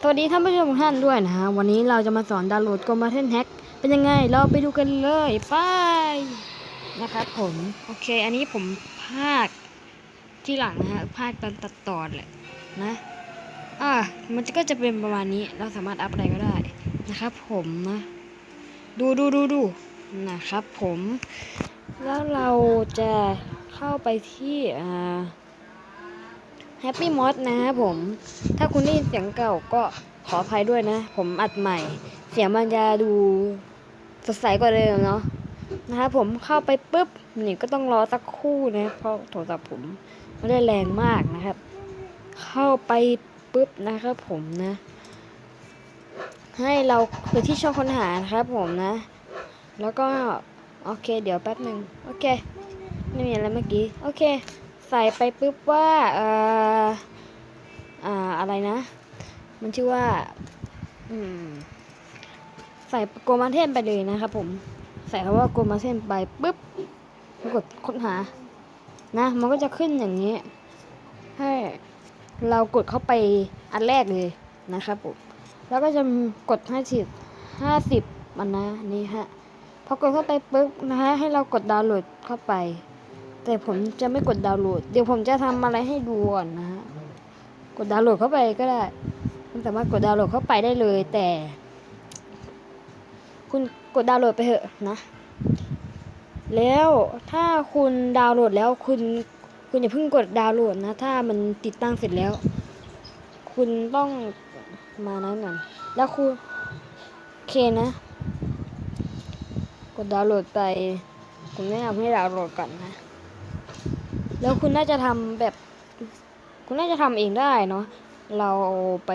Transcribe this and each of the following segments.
สวัสดีท่านผู้ชมทุกท่านด้วยนะฮะ วันนี้เราจะมาสอนดาวน์โหลด g o m a t e n Hack เป็นยังไง เราไปดูกันเลยไปนะครับผม โอเค อันนี้ผมพากที่หลังนะฮะพากตอนตัดต่อแหละนะ อ่า มันก็จะเป็นประมาณนี้ เราสามารถอัพอะไรก็ได้นะครับผมนะ ดูดูดูดูนะครับผม แล้วเราจะเข้าไปที่อ่า แฮปปี้มอสนะครับผม ถ้าคุณได้ยินเสียงเก่าก็ขออภัยด้วยนะ ผมอัดใหม่ เสียงมันจะดูสดใสกว่าเดิมเนาะนะครับผมเข้าไปปุ๊บนี่ก็ต้องรอสักคู่นะเพราะโทรศัพท์ผมไม่ได้แรงมากนะครับ เข้าไปปุ๊บนะครับผมนะ ให้เราไปที่ช่องค้นหานะครับผมนะ แล้วก็โอเค เดี๋ยวแป๊บหนึ่งโอเค ไม่มีอะไรเมื่อกี้ โอเค ใส่ไปปุ๊บว่าเอ่ออ่าอะไรนะ มันชื่อว่า อืม ใส่โกมาเทนไปเลยนะครับผม ใส่คำว่าโกมาเทนไปปุ๊บกดค้นหา นะ มันก็จะขึ้นอย่างนี้ ให้เรากดเข้าไปอันแรกเลยนะครับผม แล้วก็จะกดให้าสิบห้าสิบมันนะนี่ฮะ พอกดเข้าไปปุ๊บนะฮะ ให้เรากดดาวน์โหลดเข้าไป แต่ผมจะไม่กดดาวน์โหลด เดี๋ยวผมจะทำอะไรให้ดูก่อนนะฮะ กดดาวน์โหลดเข้าไปก็ได้มันสามารถกดดาวน์โหลดเข้าไปได้เลย แต่ คุณกดดาวน์โหลดไปเถอะนะ แล้วถ้าคุณดาวน์โหลดแล้วคุณคุณอย่าเพิ่งกดดาวน์โหลดนะ ถ้ามันติดตั้งเสร็จแล้ว คุณต้องมานั้นก่อนแล้วคุณโอเคนะ กดดาวน์โหลดไปผมแนะนำให้ดาวน์โหลดก่อนนะ แล้วคุณน่าจะทำแบบ คุณน่าจะทำเองได้เนาะเราไป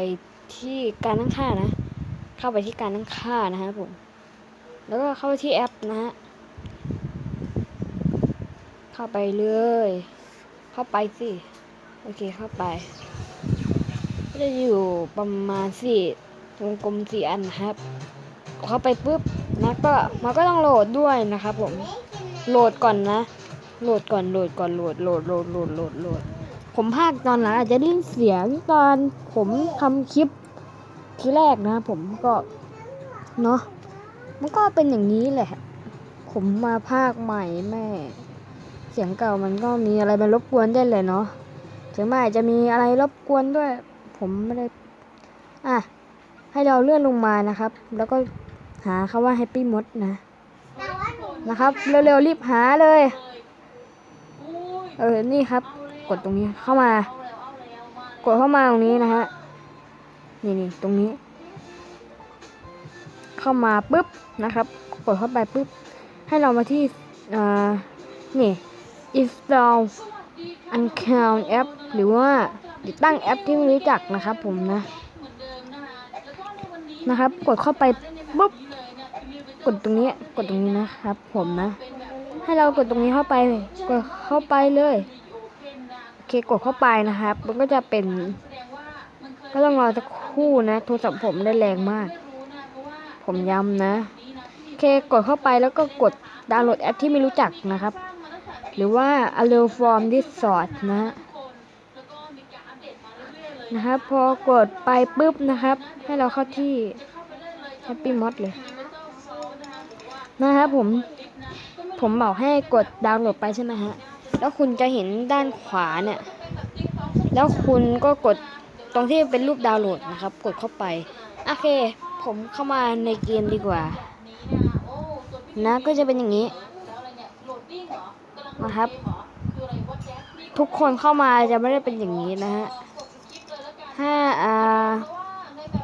ที่การตั้งค่านะ เข้าไปที่การตั้งค่านะฮะผมแล้วก็เข้าไปที่แอปนะฮะเข้าไปเลย เข้าไปสิโอเคเข้าไปก็จะอยู่ประมาณสี่วงกลมสี่อันนะครับเข้าไปปุ๊บนะก็มันก็ต้องโหลดด้วยนะครับผมโหลดก่อนนะ โหลดก่อนโหลดก่อนโหลดโหลดโหลดโหลดโหลดโหลดผมภาคตอนหลังอาจจะได้ยินเสียงตอนผมทำคลิปที่แรกนะ ผมก็เนาะมันก็เป็นอย่างนี้แหละ ผมมาภาคใหม่แม่ เสียงเก่ามันก็มีอะไรมารบกวนได้เลยเนาะถึงแม้จะมีอะไรรบกวนด้วย ผมไม่ได้อะให้เราเลื่อนลงมานะครับ แล้วก็หาคาว่า Happy Mod นะ นะครับ เร็วๆรีบหาเลย เออ นี่ครับ กดตรงนี้เข้ามา กดเข้ามาตรงนี้นะฮะ นี่นี่ตรงนี้ เข้ามาปุ๊บนะครับ กดเข้าไปปุ๊บ ให้เรามาที่อ่านี่ install uncount app หรือว่าติดตั้งแอปที่ไม่รู้จักนะครับผมนะ นะครับ กดเข้าไปปุ๊บ กดตรงนี้ กดตรงนี้นะครับผมนะ ให้เรากดตรงนี้เข้าไปกดเข้าไปเลยโอเคกดเข้าไปนะครับ มันก็จะเป็น ก็ต้องรอสักคู่นะโทรศัพท์ผมได้แรงมาก ผมย้ำนะโอเคกดเข้าไปแล้วก็กดดาวน์โหลดแอปที่ไม่รู้จักนะครับ หรือว่า a l o from Discord นะฮะนะครับพอกดไปปุ๊บนะครับ ให้เราเข้าที่ Happy Mod เลยนะครับผม ผมบอกให้กดดาวน์โหลดไปใช่ไหมฮะ แล้วคุณจะเห็นด้านขวาเนี่ย แล้วคุณก็กดตรงที่เป็นรูปดาวน์โหลดนะครับ กดเข้าไป โอเค ผมเข้ามาในเกมดีกว่า นะ ก็จะเป็นอย่างนี้นะครับ ทุกคนเข้ามาจะไม่ได้เป็นอย่างนี้นะฮะถ้าอ่า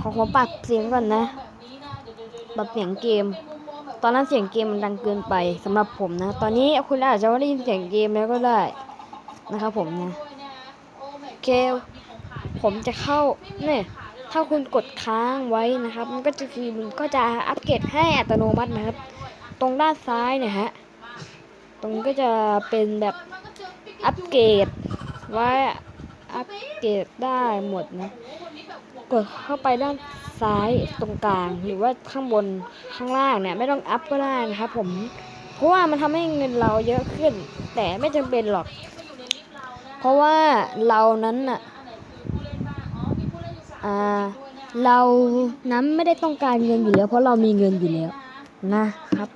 ของผมปรับเสียงก่อนนะปรับเสียงเกม ตอนนั้นเสียงเกมมันดังเกินไปสำหรับผมนะ ตอนนี้คุณอาจจะไม่ได้ยินเสียงเกมแล้วก็ได้นะครับผมนะโอเคผมจะเข้าเนี่ยถ้าคุณกดค้างไว้นะครับ มันก็จะคือมันก็จะอัปเกรดให้อัตโนมัตินะครับ ตรงด้านซ้ายเนี่ยฮะตรงก็จะเป็นแบบอัปเกรดไว้อัปเกรดได้หมดนะ กดเข้าไปด้าน ซ้ายตรงกลางหรือว่าข้างบนข้างล่างเนี่ยไม่ต้องอัพก็ได้นะครับผมเพราะว่ามันทำให้เงินเราเยอะขึ้น แต่ไม่จำเป็นหรอก เพราะว่าเรานั้นน่ะอ่าเรานั้นไม่ได้ต้องการเงินอยู่แล้ว เพราะเรามีเงินอยู่แล้วนะครับ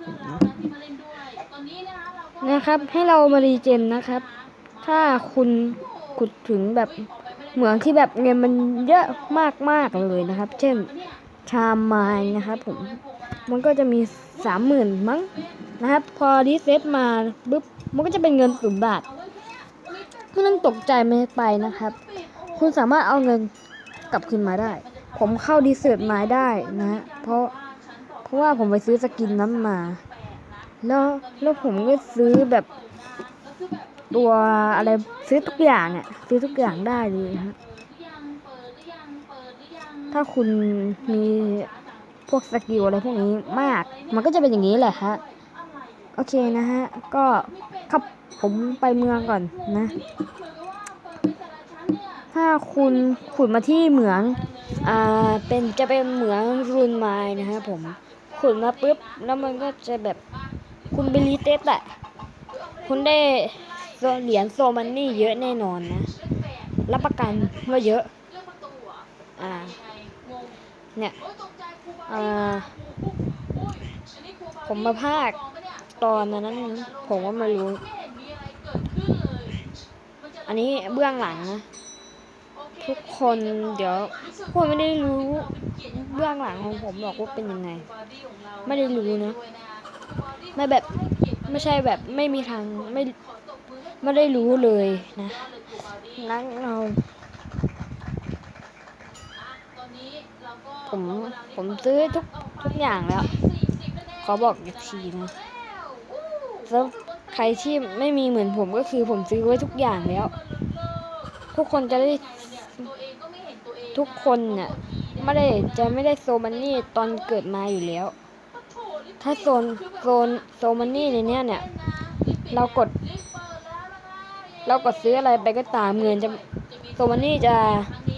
นะครับให้เรามารีเจนนะครับ ถ้าคุณขุดถึงแบบ เหมืองที่แบบเงินมันเยอะมากๆเลยนะครับ เช่นชามไม้นะครับผม มันก็จะมีสามหมื่นมั้งนะครับ พอรีเซ็ตมาปุ๊บมันก็จะเป็นเงินศูนย์บาทไม่ต้องตกใจไม่ไปนะครับ คุณสามารถเอาเงินกลับคืนมาได้ ผมเข้าดีเซิร์ตมาได้นะฮะเพราะเพราะว่าผมไปซื้อสกินนั้นมา แล้วแล้วผมก็ซื้อแบบ ตัวอะไรซื้อทุกอย่างอะซื้อทุกอย่างได้เลยฮะถ้าคุณมีพวกสกิลอะไรพวกนี้มาก มันก็จะเป็นอย่างนี้แหละฮะโอเคนะฮะ ก็ครับผมไปเมืองก่อนนะ ถ้าคุณขุดมาที่เหมือง อ่า เป็นจะเป็นเหมืองรุนไม้นะฮะผมขุดมาปุ๊บ แล้วมันก็จะแบบคุณไปรีเตสอะคุณได้ โซเหรียญโซมันนี่เยอะแน่นอนนะ รับประกันว่าเยอะ อ่า เนี่ยอ่าผมมาภาคตอนนั้น ผมก็ไม่รู้ อันนี้เบื้องหลังนะ ทุกคนเดี๋ยวพวกไม่ได้รู้เบื้องหลังของผมหรอกว่าเป็นยังไง ไม่ได้รู้นะ ไม่แบบไม่ใช่แบบไม่มีทางไม่ ไม่ได้รู้เลยนะนักเราผมผมซื้อทุกทุกอย่างแล้ว ขอบอกอีกทีนะแล้วใครที่ไม่มีเหมือนผมก็คือผมซื้อไว้ทุกอย่างแล้ว ทุกคนจะได้ทุกคนเนี่ยไม่ได้จะไม่ได้โซมันนี่ตอนเกิดมาอยู่แล้ว ถ้าโซนโซนโซมันนี่ในเนี้ยเนี่ย เรากด เรากดซื้ออะไรไปก็ตามเงินจะโซมันนี่จะ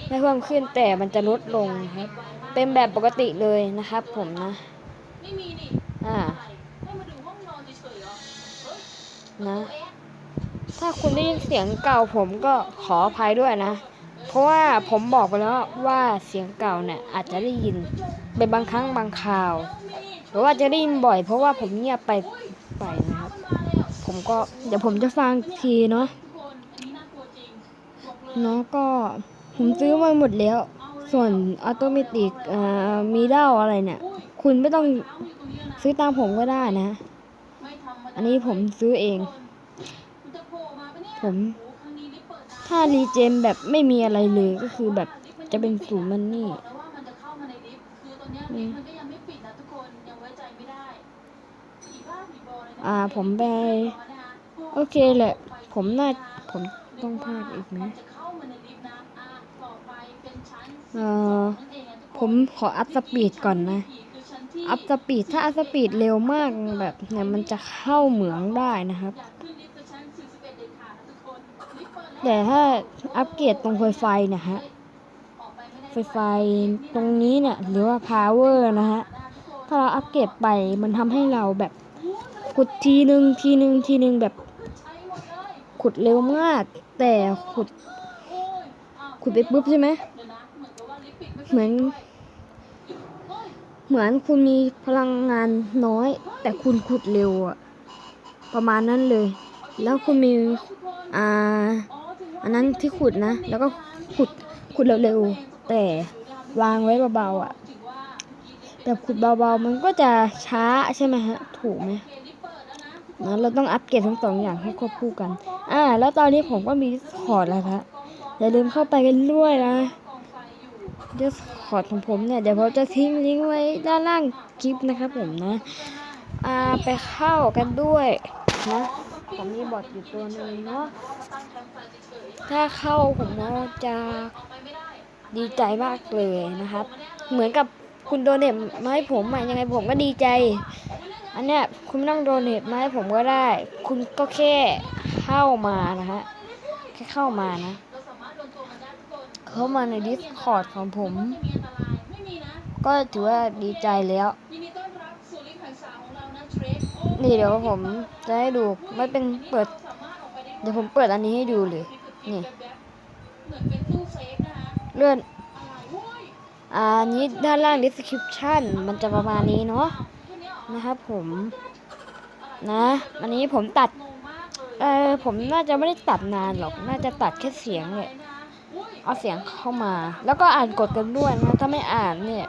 ไม่เพิ่มขึ้นแต่มันจะลดลงครับ เป็นแบบปกติเลยนะครับ ผมนะอ่านะ ถ้าคุณได้ยินเสียงเก่าผมก็ขออภัยด้วยนะ เพราะว่าผมบอกไปแล้วว่าเสียงเก่าเนี่ยอาจจะได้ยินเป็นบางครั้งบางคราว หรือว่าจะได้ยินบ่อย เพราะว่าผมเงียบไปไปนะครับ ผมก็เดี๋ยวผมจะฟังอีกทีเนาะ เนาะก็ผมซื้อมาหมดแล้ว ส่วนออโตเมติอ่ามีเด้าอะไรเนี่ย คุณไม่ต้องซื้อตามผมก็ได้นะ อันนี้ผมซื้อเอง ผม ถ้ารีเจมแบบไม่มีอะไรเลยก็คือแบบจะเป็นศูนย์มันนี่อ่าผมไป โอเคแหละ ผมน่า ผมต้องพากอีกไหม เอ่อผมขออัพสปีดก่อนนะ อัพสปีดถ้าอัพสปีดเร็วมากแบบเนี่ยมันจะเข้าเหมืองได้นะครับ แต่ถ้าอัปเกรดตรงไฟไฟนี่ยฮะ ไฟไฟตรงนี้เนี่ยหรือว่า power นะฮะ ถ้าเราอัปเกรดไปมันทำให้เราแบบขุดทีหนึ่งทีหนึ่งทีหนึ่งแบบขุดเร็วมาก แต่ขุด ขุดไปปุ๊บใช่ไหม เหมือน เหมือนคุณมีพลังงานน้อย แต่คุณขุดเร็วอะประมาณนั้นเลย แล้วคุณมีอ่าอันนั้นที่ขุดนะ แล้วก็ขุดขุดเร็วๆแต่วางไว้เบาๆอะแบบขุดเบาๆมันก็จะช้าใช่ไหมฮะ ถูกไหมนะเราต้องอัปเกรดทั้งสองอย่างให้ควบคู่กัน อ่า แล้วตอนนี้ผมก็มีคอร์ดแล้วครับอย่าลืมเข้าไปกันด้วยนะ ดสคอร์ดของผมเนี่ย เดี๋ยวผมจะทิ้งลิงก์ไว้ด้านล่างคลิปนะครับผมนะ อ่าไปเข้ากันด้วยนะผมมีบอทอยู่ตัวหนึงเนาะถ้าเข้าผมก็จะดีใจมากเลยนะครับ เหมือนกับคุณโดเนทมาให้ผมอะยังไงผมก็ดีใจ อันเนี้ยคุณไม่ต้องโดเนทมาให้ผมก็ได้ คุณก็แค่เข้ามานะฮะแค่เข้ามานะ เข้ามาใน Discord ของผม ก็ถือว่าดีใจแล้ว นี่เดี๋ยวผมจะให้ดูไม่เป็นเปิด เดี๋ยวผมเปิดอันนี้ให้ดูเลย นี่เลื่อนอ่านี้ด้านล่าง description มันจะประมาณนี้เนาะนะครับผมนะอันนี้ผมตัด เออผมน่าจะไม่ได้ตัดนานหรอก น่าจะตัดแค่เสียงเนี่ย เอาเสียงเข้ามา แล้วก็อ่านกฎกันด้วยนะ ถ้าไม่อ่านเนี่ย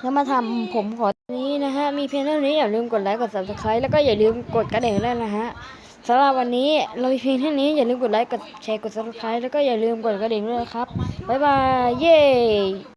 แล้วมาทำผมขอนี้นะฮะ มีเพียงเท่านี้อย่าลืมกดไลค์กด subscribe แล้วก็อย่าลืมกดกระดิ่งด้วยนะฮะสำหรับวันนี้เรามีเพียงเท่านี้อย่าลืมกดไลค์กดแชร์กด subscribe แล้วก็อย่าลืมกดกระดิ่งด้วยครับบ๊ายบายเย้